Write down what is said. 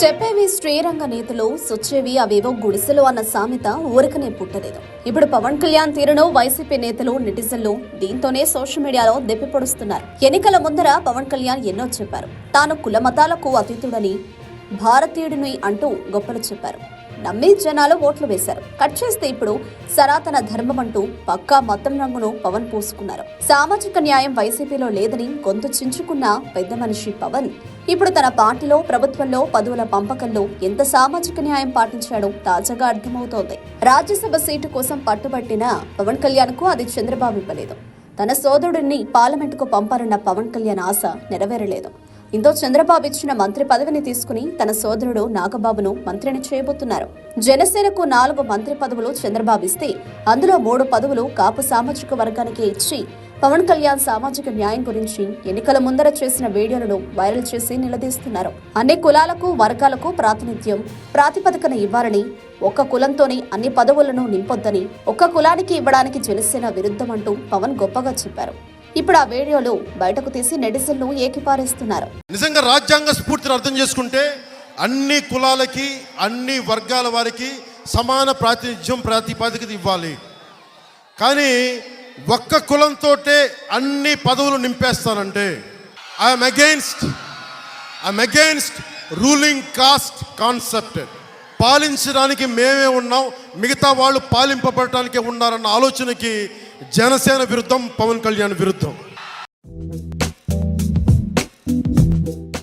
చెప్పేవి శ్రీరంగ నేతలు సొచ్చేవి అవేవో గుడిసెలు అన్న సామెత ఊరకనే పుట్టలేదు. ఇప్పుడు పవన్ కళ్యాణ్ తీరును వైసీపీ నేతలు నెటిజన్లు దీంతోనే సోషల్ మీడియాలో దెప్పిపొడుస్తున్నారు. ఎన్నికల ముందర పవన్ కళ్యాణ్ ఎన్నో చెప్పారు. తాను కులమతాలకు అతీతుడని భారతీయుడిని అంటూ గొప్పలు చెప్పారు. నమ్మి జనాలు ఓట్లు వేశారు. కట్ చేస్తే ఇప్పుడు సనాతన ధర్మం అంటూ పక్కా మతం రంగును పవన్ పూసుకున్నారు. సామాజిక న్యాయం వైసీపీలో లేదని గొంతు చించుకున్న పెద్ద మనిషి పవన్. ఇప్పుడు తన పార్టీలో ప్రభుత్వంలో పదవుల పంపకంలో ఎంత సామాజిక న్యాయం పాటించాడో తాజాగా అర్థమవుతోంది. రాజ్యసభ సీటు కోసం పట్టుబట్టిన పవన్ కళ్యాణ్కు అది చంద్రబాబు ఇవ్వలేదు. తన సోదరుడిని పార్లమెంటుకు పంపారన్న పవన్ కళ్యాణ్ ఆశ నెరవేరలేదు. దీంతో చంద్రబాబు ఇచ్చిన మంత్రి పదవిని తీసుకుని తన సోదరుడు నాగబాబును మంత్రిని చేయబోతున్నారు. జనసేనకు నాలుగు మంత్రి పదవులు చంద్రబాబు ఇస్తే అందులో మూడు పదవులు కాపు సామాజిక వర్గానికి ఇచ్చి పవన్ కళ్యాణ్ సామాజిక న్యాయం గురించి ఎన్నికల ముందర చేసిన వీడియోలను వైరల్ చేసి నిలదీస్తున్నారు. అన్ని కులాలకు వర్గాలకు ప్రాతినిధ్యం ప్రాతిపదికన ఇవ్వాలని ఒక్క కులంతోనే అన్ని పదవులను నింపొద్దని ఒక్క కులానికి ఇవ్వడానికి జనసేన విరుద్ధమంటూ పవన్ గొప్పగా చెప్పారు. ఇప్పుడు ఆ వీడియోలు బయటకు తీసి నెటిజన్లు ఏకిపారేస్తున్నారు. నిజంగా రాజ్యాంగ స్ఫూర్తిని అర్థం చేసుకుంటే అన్ని కులాలకి అన్ని వర్గాల వారికి సమాన ప్రాతినిధ్యం ప్రాతిపాదికత ఇవ్వాలి. కానీ ఒక్క కులంతోటే అన్ని పదవులు నింపేస్తానంటే I'm against I'm against ruling caste concept పాలించడానికి మేమే ఉన్నాం మిగతా వాళ్ళు పాలింపబడటానికే ఉన్నారన్న ఆలోచనకి జనసేన విరుద్ధం పవన్ కళ్యాణ్ విరుద్ధం.